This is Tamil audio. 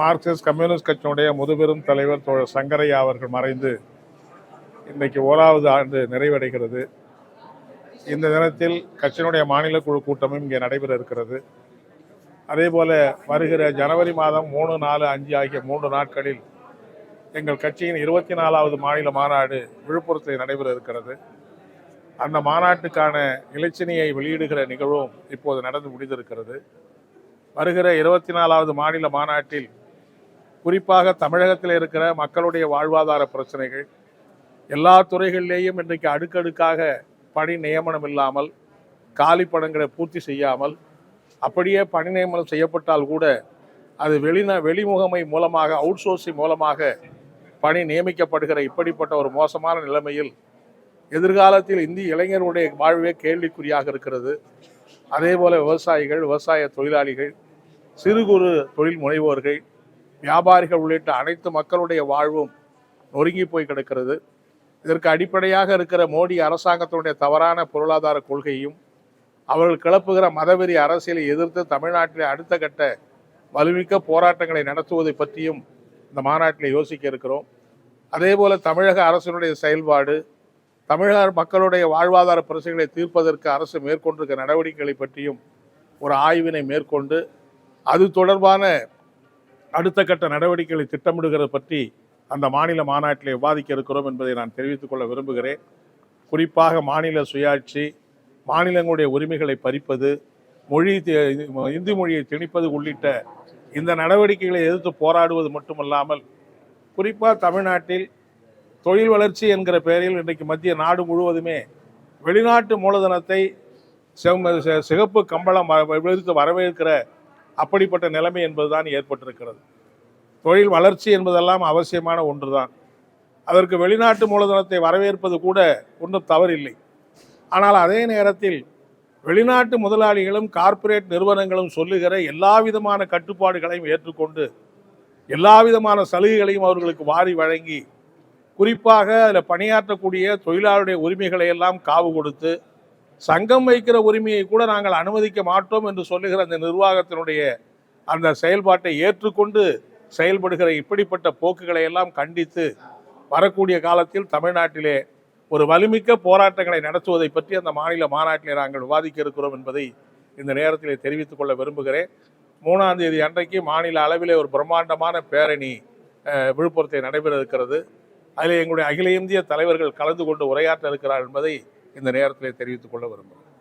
மார்க்சிஸ்ட் கம்யூனிஸ்ட் கட்சியினுடைய முதுபெரும் தலைவர் தோழர் சங்கரையா அவர்கள் மறைந்து இன்றைக்கு ஓராவது ஆண்டு நிறைவடைகிறது. இந்த தினத்தில் கட்சியினுடைய மாநில குழு கூட்டமும் இங்கே நடைபெற இருக்கிறது. அதே போல வருகிற ஜனவரி மாதம் மூணு நாலு அஞ்சு ஆகிய மூன்று நாட்களில் எங்கள் கட்சியின் இருபத்தி நாலாவது மாநில மாநாடு விழுப்புரத்தில் நடைபெற இருக்கிறது. அந்த மாநாட்டுக்கான இலச்சினையை வெளியிடுகிற நிகழ்வும் இப்போது நடந்து முடிந்திருக்கிறது. வருகிற இருபத்தி நாலாவது மாநில மாநாட்டில் குறிப்பாக தமிழகத்தில் இருக்கிற மக்களுடைய வாழ்வாதார பிரச்சனைகள் எல்லா துறைகளிலேயும் இன்றைக்கு அடுக்கடுக்காக பணி நியமனம் இல்லாமல் காலி பணங்களை பூர்த்தி செய்யாமல் அப்படியே பணி நியமனம் செய்யப்பட்டால் கூட அது வெளிந வெளிமுகமை மூலமாக அவுட் சோர்சிங் மூலமாக பணி நியமிக்கப்படுகிற இப்படிப்பட்ட ஒரு மோசமான நிலைமையில் எதிர்காலத்தில் இந்திய இளைஞர்களுடைய வாழ்வே கேள்விக்குறியாக இருக்கிறது. அதே போல் விவசாயிகள் விவசாய தொழிலாளிகள் சிறு குறு தொழில் முனைவோர்கள் வியாபாரிகள் உள்ளிட்ட அனைத்து மக்களுடைய வாழ்வும் நொறுங்கி போய் கிடக்கிறது. இதற்கு அடிப்படையாக இருக்கிற மோடி அரசாங்கத்தினுடைய தவறான பொருளாதார கொள்கையும் அவர்கள் கிளப்புகிற மதவெறி அரசியலை எதிர்த்து தமிழ்நாட்டில் அடுத்த கட்ட வலுமிக்க போராட்டங்களை நடத்துவதை பற்றியும் இந்த மாநாட்டில் யோசிக்க இருக்கிறோம். அதே போல் தமிழக அரசினுடைய செயல்பாடு தமிழர் மக்களுடைய வாழ்வாதார பிரச்சனைகளை தீர்ப்பதற்கு அரசு மேற்கொண்டிருக்க நடவடிக்கைகளை பற்றியும் ஒரு ஆய்வினை மேற்கொண்டு அது தொடர்பான அடுத்த கட்ட நடவடிக்கைகளை திட்டமிடுகிறது பற்றி அந்த மாநில மாநாட்டில் விவாதிக்க இருக்கிறோம் என்பதை நான் தெரிவித்துக் கொள்ள விரும்புகிறேன். குறிப்பாக மாநில சுயாட்சி மாநிலங்களுடைய உரிமைகளை பறிப்பது மொழி இந்தி மொழியை திணிப்பது உள்ளிட்ட இந்த நடவடிக்கைகளை எதிர்த்து போராடுவது மட்டுமல்லாமல் குறிப்பாக தமிழ்நாட்டில் தொழில் வளர்ச்சி என்கிற பெயரில் இன்றைக்கு மத்திய நாடு முழுவதுமே வெளிநாட்டு மூலதனத்தை செம்ம- சிகப்பு கம்பளம் வ- விடுத்து வரவேற்கிற அப்படிப்பட்ட நிலைமை என்பதுதான் ஏற்பட்டிருக்கிறது. தொழில் வளர்ச்சி என்பதெல்லாம் அவசியமான ஒன்றுதான். அதற்கு வெளிநாட்டு மூலதனத்தை வரவேற்பது கூட ஒன்றும் தவறில்லை. ஆனால் அதே நேரத்தில் வெளிநாட்டு முதலாளிகளும் கார்ப்பரேட் நிறுவனங்களும் சொல்லுகிற எல்லா விதமான கட்டுப்பாடுகளையும் ஏற்றுக்கொண்டு எல்லா விதமான சலுகைகளையும் அவர்களுக்கு வாரி வழங்கி குறிப்பாக அதில் பணியாற்றக்கூடிய தொழிலாளருடைய உரிமைகளை எல்லாம் காவு கொடுத்து சங்கம் வைக்கிற உரிமையை கூட நாங்கள் அனுமதிக்க மாட்டோம் என்று சொல்லுகிற அந்த நிர்வாகத்தினுடைய அந்த செயல்பாட்டை ஏற்றுக்கொண்டு செயல்படுகிற இப்படிப்பட்ட போக்குகளை எல்லாம் கண்டித்து வரக்கூடிய காலத்தில் தமிழ்நாட்டிலே ஒரு வலிமிக்க போராட்டங்களை நடத்துவதை பற்றி அந்த மாநில மாநாட்டிலே நாங்கள் விவாதிக்க இருக்கிறோம் என்பதை இந்த நேரத்திலே தெரிவித்துக் கொள்ள விரும்புகிறேன். மூணாம் தேதி அன்றைக்கு மாநில அளவிலே ஒரு பிரம்மாண்டமான பேரணி விழுப்புரத்தை நடைபெற இருக்கிறது. அதில் எங்களுடைய அகில இந்திய தலைவர்கள் கலந்து கொண்டு உரையாற்ற இருக்கிறார் என்பதை இந்த நேரத்திலே தெரிவித்துக் கொள்ள விரும்புகிறேன்.